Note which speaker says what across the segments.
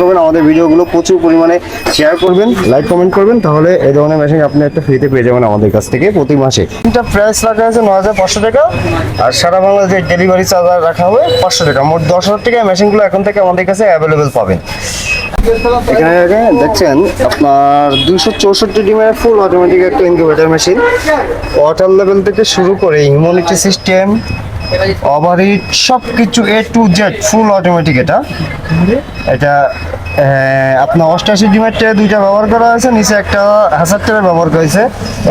Speaker 1: করবেন, আমাদের ভিডিওগুলো প্রচুর পরিমাণে শেয়ার করবেন লাইক কমেন্ট করবেন, তাহলে এই ধরনের মেশিন আপনি একটা ফ্রিতে পেয়ে যাবেন আমাদের কাছ থেকে প্রতি মাসে। এটা প্রাইস রাখা আছে, নয় হাজার পাঁচশো টাকা, আর সারা বাংলাদেশে ডেলিভারি চার্জ রাখা হবে পাঁচশো টাকা। মোট দশ হাজার টাকা মেশিনগুলো এখন থেকে আমাদের কাছে অ্যাভেলেবেল পাবেন। দেখছেন, আপনার দুশো চৌষট্টি ডিমের ফুল অটোমেটিক একটা ইনকিউবেটার মেশিন ওয়াটার লেভেল থেকে শুরু করে ইমিউনিটি সিস্টেম ওভারহিট সব কিছু A to Z full automatic এটা এটা আপনার অষ্টাশি ডিমের দুইটা ব্যবহার করা হয়েছে, নিচে একটা হাজার ট্রে ব্যবহার করা হয়েছে।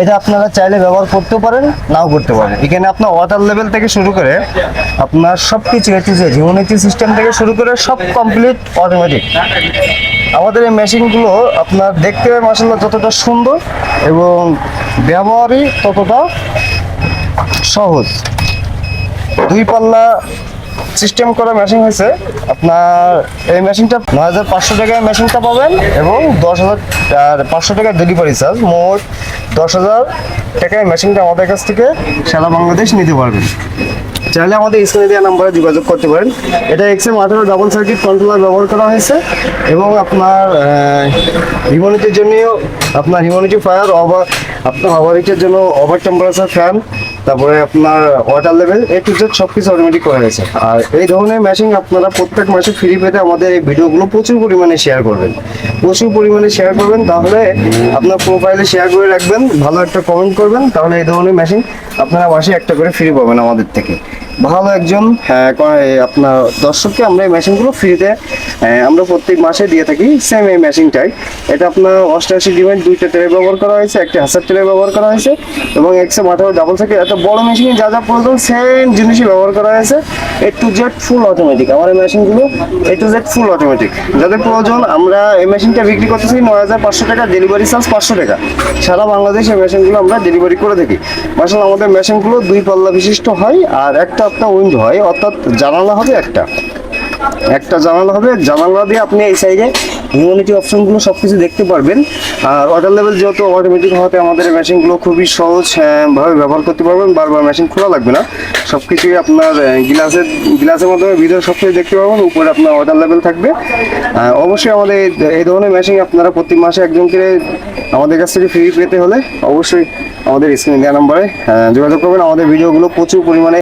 Speaker 1: এটা আপনারা চাইলে ব্যবহার করতে পারেন, নাও করতে পারেন। এখানে আপনার ওয়াটার লেভেল থেকে শুরু করে আপনার সব কিছু A to Z immunity system থেকে শুরু করে সব কমপ্লিট অটোমেটিক আমাদের এই মেশিনগুলো আপনার দেখতে মাসাল্লাহ যতটা সুন্দর এবং ব্যবহারই ততটা সহজ। দুই পাল্লা সিস্টেম করা মেশিন হয়েছে। আপনার এই মেশিনটা নয় হাজার পাঁচশো টাকায় মেশিনটা পাবেন এবং দশ হাজার পাঁচশো টাকা ডেলিভারি চার্জ মোট দশ হাজার টাকায় মেশিনটা আমাদের কাছ থেকে সারা বাংলাদেশ নিতে পারবেন। চাইলে আমাদের স্ক্রিনে দেওয়া নাম্বারে যোগাযোগ করতে পারেন। এটা এক্সএম আঠারো ডাবল সার্কিট কন্ট্রোলার ব্যবহার করা হয়েছে এবং আপনার হিউম্যানিটির জন্য আপনার হিউম্যানিটি ফায়ার ওভার আপনার ওভারিটের জন্য ওভার টেম্পারেচার ফ্যান তারপরে আপনার water level A to Z সব কিছু অটোমেটিক করা হয়েছে। আর এই ধরনের মেশিন আপনারা প্রত্যেক মাসে ফ্রি পেতে আমাদের এই ভিডিওগুলো প্রচুর পরিমাণে শেয়ার করবেন। প্রচুর পরিমাণে শেয়ার করবেন তাহলে আপনার প্রোফাইলে শেয়ার করে রাখবেন ভালো একটা কমেন্ট করবেন তাহলে এই ধরনের মেশিন আপনারা মাসে একটা করে ফ্রি পাবেন আমাদের থেকে। ভালো একজন হ্যাঁ, আপনার দর্শককে আমরা এই মেশিনগুলো ফ্রিতে আমরা প্রত্যেক মাসে দিয়ে থাকি সেম এই মেশিনটাই এটা আপনার অষ্টআশি ডিমের দুইটা ট্রে ব্যবহার করা হয়েছে একটা হাসার ট্রে ব্যবহার করা হয়েছে এবং একশো আঠারো ডাবল থেকে এত বড় মেশিনে যা যা প্রয়োজন সেম জিনিসই ব্যবহার করা হয়েছে। A to Z full automatic আমার এই মেশিনগুলো A to Z full automatic যাদের প্রয়োজন, আমরা এই মেশিনটা বিক্রি করতেছি নয় হাজার পাঁচশো টাকা ডেলিভারি চার্জ পাঁচশো টাকা। সারা বাংলাদেশ এই মেশিনগুলো আমরা ডেলিভারি করে থাকি। মাসাল আমাদের মেশিনগুলো দুই পাল্লা বিশিষ্ট হয়, আর একটা একটা উইন্ড হয়, অর্থাৎ জানালা হবে একটা। একটা জানালা হবে, জানালা দিয়ে আপনি এই সাইডে ইমিউনিটি অপশনগুলো সব কিছু দেখতে পারবেন। আর ওয়াটার লেভেল যেহেতু অটোমেটিক হওয়াতে আমাদের মেশিনগুলো খুবই সহজভাবে ব্যবহার করতে পারবেন, বারবার মেশিন খোলা লাগবে না। সব কিছুই আপনার গ্লাসের গ্লাসের মাধ্যমে ভিতরে সব কিছু দেখতে পারবেন, উপরে আপনার ওয়াটার লেভেল থাকবে। অবশ্যই আমাদের এই- ধরনের মেশিন আপনারা প্রতি মাসে একজন করে আমাদের কাছ থেকে ফ্রি পেতে হলে অবশ্যই আমাদের স্ক্রিনে দেওয়া নাম্বারে যোগাযোগ করবেন। আমাদের ভিডিওগুলো প্রচুর পরিমাণে